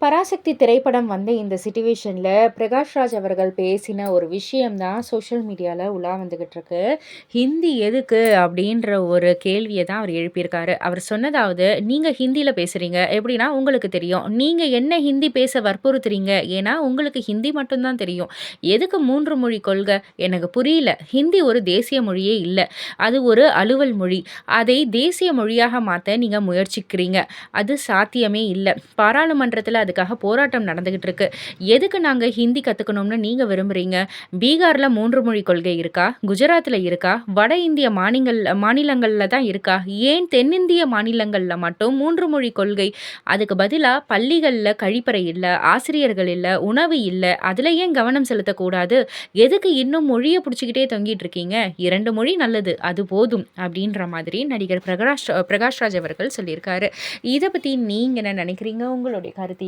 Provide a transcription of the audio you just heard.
பராசக்தி திரைப்படம் வந்த இந்த சுச்சுவேஷனில் பிரகாஷ்ராஜ் அவர்கள் பேசின ஒரு விஷயம் தான் சோஷியல் மீடியாவில் உலா வந்துக்கிட்டு இருக்கு. ஹிந்தி எதுக்கு? அப்படின்ற ஒரு கேள்வியை தான் அவர் எழுப்பியிருக்காரு. அவர் சொன்னதாவது நீங்கள் ஹிந்தியில் பேசுகிறீங்க எப்படின்னா உங்களுக்கு தெரியும். நீங்கள் என்ன ஹிந்தி பேச வற்புறுத்துறீங்க? ஏன்னா உங்களுக்கு ஹிந்தி மட்டும்தான் தெரியும். எதுக்கு மூன்று மொழி கொள்கை? எனக்கு புரியல. ஹிந்தி ஒரு தேசிய மொழியே இல்லை. அது ஒரு அலுவல் மொழி. அதை தேசிய மொழியாக மாற்ற நீங்கள் முயற்சிக்கிறீங்க. அது சாத்தியமே இல்லை. பாராளுமன்றத்தில் அதுக்காக போராட்டம் நடந்துகிட்டு இருக்கு. எதுக்கு நாங்கள் ஹிந்தி கற்றுக்கணும்னு நீங்கள் விரும்புகிறீங்க பீகாரில் மூன்று மொழி கொள்கை இருக்கா? குஜராத்தில் இருக்கா? வட இந்திய மாநிலங்கள் மாநிலங்களில் தான் இருக்கா? ஏன் தென்னிந்திய மாநிலங்களில் மட்டும் மூன்று மொழி கொள்கை? அதுக்கு பதிலாக பள்ளிகளில் கழிப்பறை இல்லை ஆசிரியர்கள் இல்லை உணவு இல்லை அதில் ஏன் கவனம் செலுத்தக்கூடாது? எதுக்கு இன்னும் மொழியை பிடிச்சிக்கிட்டே தொங்கிட்டு இருக்கீங்க? இரண்டு மொழி நல்லது அது போதும் அப்படின்ற மாதிரி நடிகர் பிரகாஷ் பிரகாஷ்ராஜ் அவர்கள் சொல்லியிருக்காரு. இதை பற்றி நீங்கள் என்ன நினைக்கிறீங்க? உங்களுடைய கருத்து